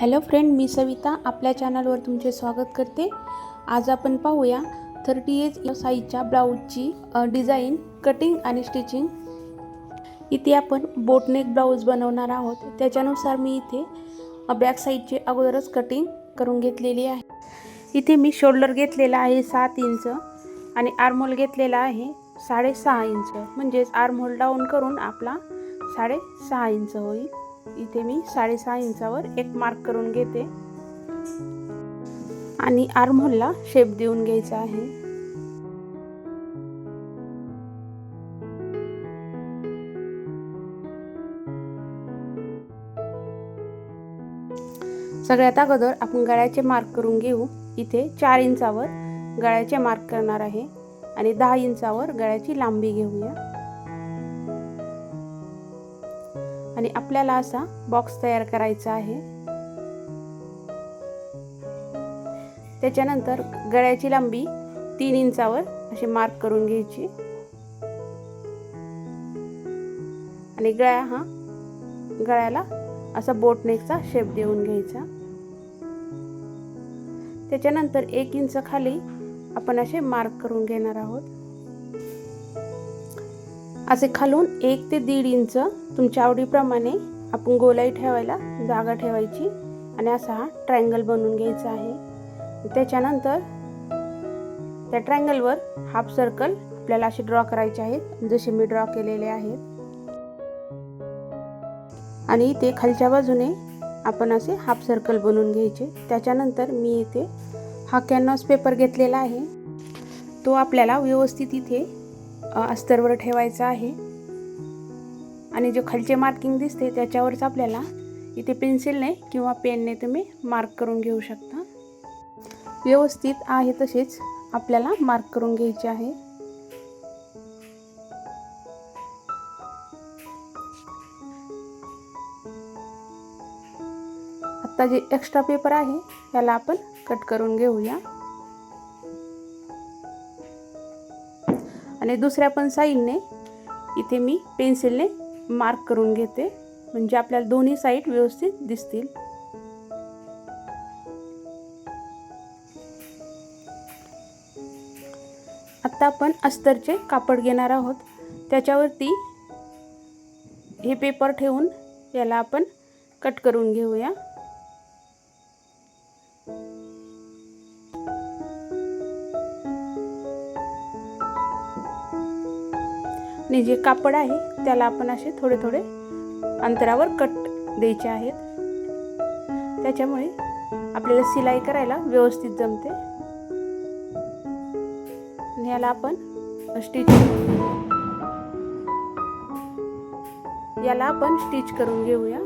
Hello friend मी सविता. आपल्या चॅनलवर तुमचे स्वागत करते. आज आपण पाहूया थर्टी एज साईजच्या ब्लाऊजची डिझाईन कटिंग आणि स्टिचिंग. इथे आपण बोटनेक ब्लाऊज बनवणार आहोत. त्याच्यानुसार मी इथे बॅक साईडचे अगोदरच कटिंग करून घेतलेली आहे. इथे मी शोल्डर घेतलेला आहे सात इंच आणि आर्मोल घेतलेला आहे साडेसहा इंच. म्हणजेच आर्मोल डाऊन करून आपला साडेसहा इंच होईल. इथे मी साडेसहा इंचावर एक मार्क करून घेते. आणि आर्महोलला शेप देऊन घ्यायचा आहे. सगळ्यात अगोदर आपण गळ्याचे मार्क करून घेऊ. इथे चार इंचावर गळ्याचे मार्क करणार आहे. आणि दहा इंचावर गळ्याची लांबी घेऊया. आणि आपल्याला असा बॉक्स तयार करायचा आहे. त्याच्यानंतर गळ्याची लांबी तीन इंचावर अशी मार्क करून घ्यायची. आणि गळ्या हा गळ्याला असा बोटनेकचा शेप देऊन घ्यायचा. त्याच्यानंतर एक इंच खाली आपण असे मार्क करून घेणार आहोत. असे खालून एक ते दीड इंच तुमच्या आवडीप्रमाणे आपण गोलाई ठेवायला जागा ठेवायची आणि असा हा ट्रायंगल बनवून घ्यायचा आहे. त्याच्यानंतर त्या ट्रायंगलवर हाफ सर्कल आपल्याला असे ड्रॉ करायचे आहेत जसे मी ड्रॉ केलेले आहेत. आणि इथे खालच्या बाजूने आपण असे हाफ सर्कल बनवून घ्यायचे. त्याच्यानंतर मी इथे हा कॅनव्हास पेपर घेतलेला आहे. तो आपल्याला व्यवस्थित इथे अस्तरवर ठेवायचं आहे. आणि जे खालचे मार्किंग दिसते त्याच्यावरच आपल्याला इथे पेन्सिलने किंवा पेनने तुम्ही मार्क करून घेऊ शकता. व्यवस्थित आहे तसेच आपल्याला मार्क करून घ्यायचे आहे. आता जे एक्स्ट्रा पेपर आहे त्याला आपण कट करून घेऊया. आणि दुसऱ्या पण साईडने इथे मी पेन्सिलने मार्क करून घेते. म्हणजे आपल्याला दोन्ही साईड व्यवस्थित दिसतील. आत्ता आपण अस्तरचे कापड घेणार आहोत. त्याच्यावरती हे पेपर ठेवून याला आपण कट करून घेऊया. आणि जे कापड आहे त्याला आपण असे थोडे थोडे अंतरावर कट द्यायचे आहेत. त्याच्यामुळे आपल्याला सिलाई करायला व्यवस्थित जमते. आणि याला आपण स्टिच याला आपण स्टिच करून घेऊया.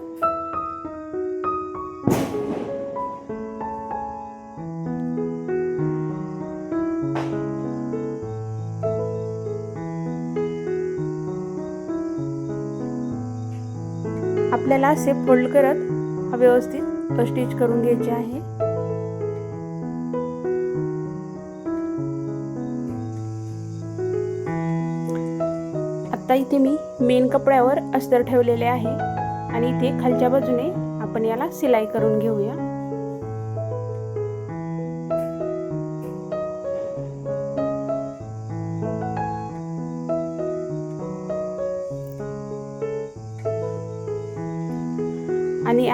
आपल्याला असे फोल्ड करत व्यवस्थित स्टिच करून घ्यायचे आहे. आता इथे मी मेन कपड्यावर अस्तर ठेवलेले आहे आणि इथे खालच्या बाजूने आपण याला सिलाई करून घेऊया.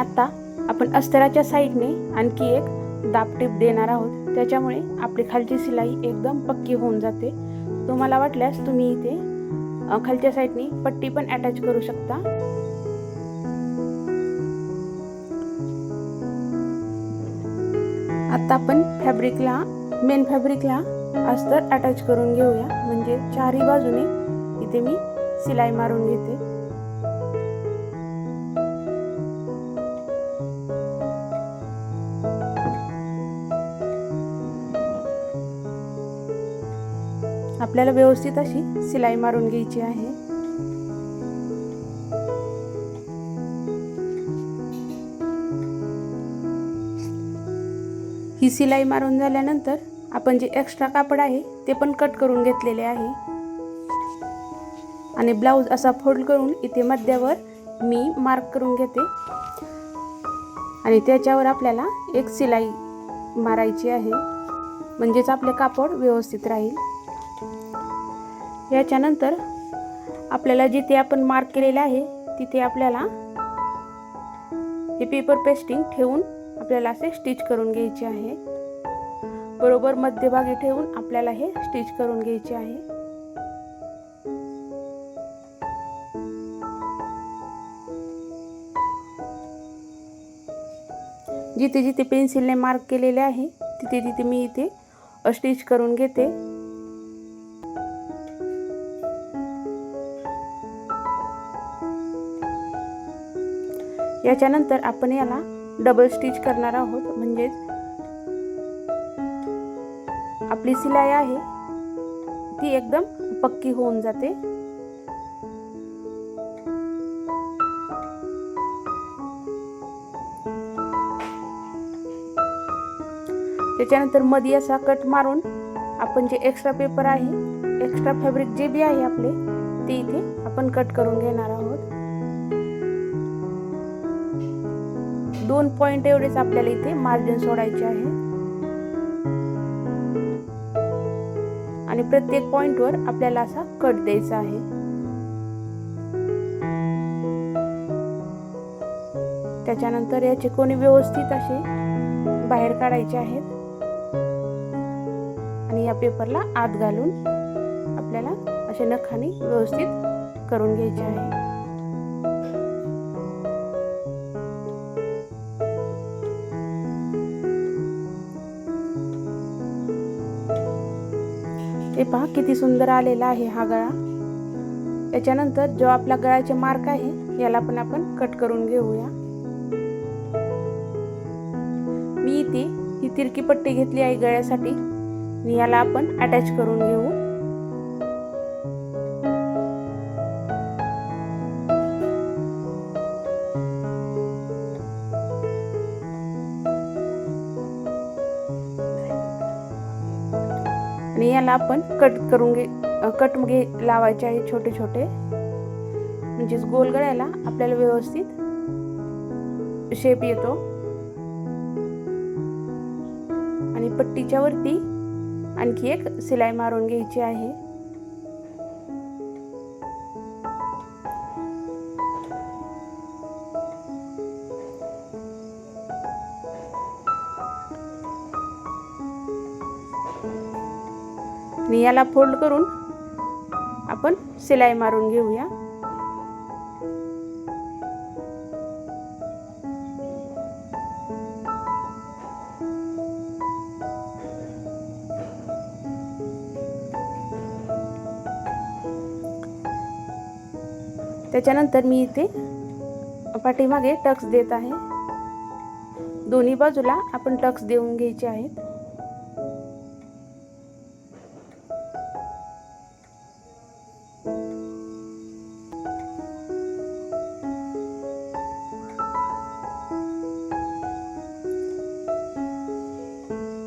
आता आपण अस्तराच्या साईडने आणखी एक दाबटीप देणार आहोत. त्याच्यामुळे आपली खालची शिलाई एकदम पक्की होऊन जाते. तुम्हाला वाटल्यास तुम्ही इथे खालच्या साईडने पट्टी पण अटॅच करू शकता. आता आपण फॅब्रिकला मेन फॅब्रिकला अस्तर अटॅच करून घेऊया. म्हणजे चारही बाजूने इथे मी सिलाई मारून घेते. आपल्याला व्यवस्थित अशी सिलाई मारून घ्यायची आहे. ही सिलाई मारून झाल्यानंतर आपण जे एक्स्ट्रा कापड आहे ते पण कट करून घेतलेले आहे. आणि ब्लाऊज असा फोल्ड करून इथे मध्यावर मी मार्क करून घेते. आणि त्याच्यावर आपल्याला एक सिलाई मारायची आहे. म्हणजेच आपले कापड व्यवस्थित राहील. याच्यानंतर आपल्याला जिथे आपण मार्क केलेले आहे तिथे आपल्याला हे पेपर पेस्टिंग ठेवून आपल्याला असे स्टिच करून घ्यायचे आहे. बरोबर मध्यभागी ठेवून आपल्याला हे स्टिच करून घ्यायचे आहे. जिथे जिथे पेन्सिलने मार्क केलेले आहे तिथे तिथे मी इथे स्टिच करून घेते याच्यानंतर आपण याला डबल स्टिच करणार आहोत. म्हणजेच आपली सिलाई आहे ती एकदम पक्की होऊन जाते. त्याच्यानंतरमध्ये असा कट मारून आपण जे एक्स्ट्रा पेपर आहे एक्स्ट्रा फॅब्रिक जे बी आहे आपले ते इथे आपण कट करून घेणार आहोत. दोन पॉइंट एवढेच आपल्याला इथे मार्जिन सोडायचे आहे. आणि प्रत्येक पॉइंटवर आपल्याला असा कट द्यायचा आहे. त्याच्यानंतर याचे कोणी व्यवस्थित असे बाहेर काढायचे आहेत. आणि या पेपरला आत घालून आपल्याला असे नखाने व्यवस्थित करून घ्यायचे आहे. हे पहा किती सुंदर आलेला आहे हा गळा. त्याच्यानंतर जो आपला गळ्याचे मार्क आहे याला पण आपण कट करून घेऊया. मी इथे ही तिरकी पट्टी घेतली आहे गळ्यासाठी. आणि याला आपण अटॅच करून घेऊ. आणि याला आपण कट करून घे कट घे लावायचे आहे छोटे छोटे. म्हणजेच गोल गळ्याला आपल्याला व्यवस्थित शेप येतो. आणि पट्टीच्या वरती आणखी एक सिलाई मारून घ्यायची आहे. आणि याला फोल्ड करून आपण सिलाई मारून घेऊया. त्याच्यानंतर मी इथे पाठीमागे टक्स देत आहे. दोन्ही बाजूला आपण टक्स देऊन घ्यायचे आहेत.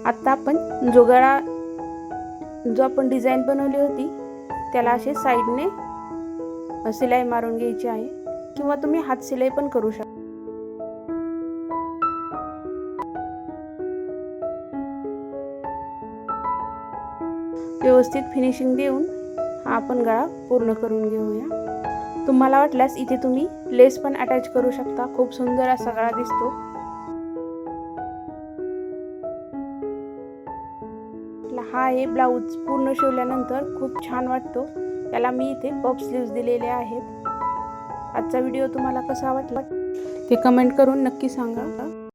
आत्ता आपण जो गळा जो आपण डिझाईन बनवली होती त्याला असे साईडने सिलाई मारून घ्यायची आहे किंवा तुम्ही हात सिलाई पण करू शकता व्यवस्थित फिनिशिंग देऊन हा आपण गळा पूर्ण करून घेऊया. तुम्हाला वाटल्यास इथे तुम्ही लेस पण अटॅच करू शकता. खूप सुंदर असा गळा दिसतो. हा आहे ब्लाऊज पूर्ण शिवल्यानंतर खूप छान वाटतो. त्याला मी इथे पफ स्लीव्ज दिलेले आहेत. आजचा व्हिडिओ तुम्हाला कसा वाटला? ते कमेंट करून नक्की सांगा.